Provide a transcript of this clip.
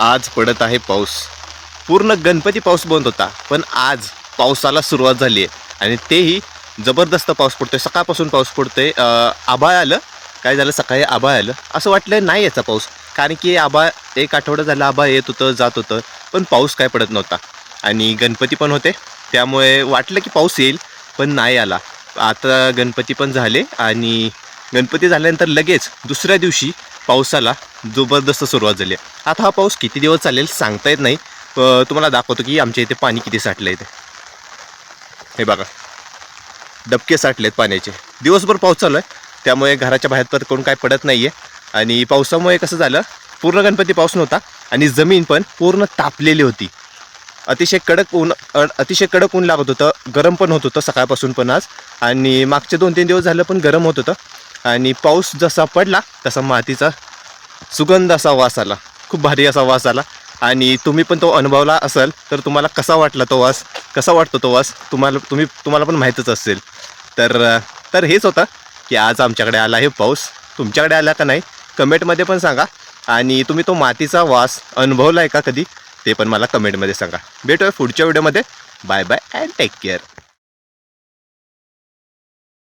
आज पडत आहे पाऊस. पूर्ण गणपती पाऊस बंद होता पण आज पावसाला सुरुवात झाली आहे. आणि तेही जबरदस्त पाऊस पडतोय. सकाळपासून पाऊस पडतोय. आभाळ आलं. काय झालं? सकाळी आभाळ आलं. असं वाटलं नाही याचा पाऊस. कारण की आभाळ एक आठवडा झाला आभाळ येत होतं जात होतं पण पाऊस काय पडत नव्हता. आणि गणपती पण होते. त्यामुळे वाटलं की पाऊस येईल पण नाही आला. आता गणपती पण झाले आणि गणपती झाल्यानंतर लगेच दुसऱ्या दिवशी पावसाला जबरदस्त सुरुवात झाली आहे. आता हा पाऊस किती दिवस चालेल सांगता येत नाही. तुम्हाला दाखवतो की आमच्या इथे पाणी किती साठलं इथे. हे बघा. डबके साठलेत पाण्याचे. दिवसभर पाऊस चालू आहे. त्यामुळे घराच्या बाहेर तर कोण काय पडत नाही आहे आणि पावसामुळे कसं झालं पूर्ण गणपती पाऊस नव्हता आणि जमीन पण पूर्ण तापलेली होती. अतिशय कडक ऊन अतिशय कडक ऊन लागत होतं. गरम पण होत होतं सकाळपासून पण आज. आणि मागचे दोन तीन दिवस झालं पण गरम होत होतं. आणि पाऊस जसा पडला तसा मातीचा सुगंध असा वास आला. खूप भारी असा वास आला. आणि तुम्ही पण तो अनुभवला असेल तर तुम्हाला कसा वाटला तो वास? कसा वाटतो तो वास? तुम्हाला तुम्ही तुम्हाला पण माहीतच असेल. तर तर हेच होतं की आज आमच्याकडे आला आहे पाऊस. तुमच्याकडे आला का नाही कमेंटमध्ये पण सांगा. आणि तुम्ही तो मातीचा वास अनुभवला आहे का कधी ते पण मला कमेंटमध्ये सांगा. भेटूया पुढच्या व्हिडिओमध्ये. Bye bye and take care.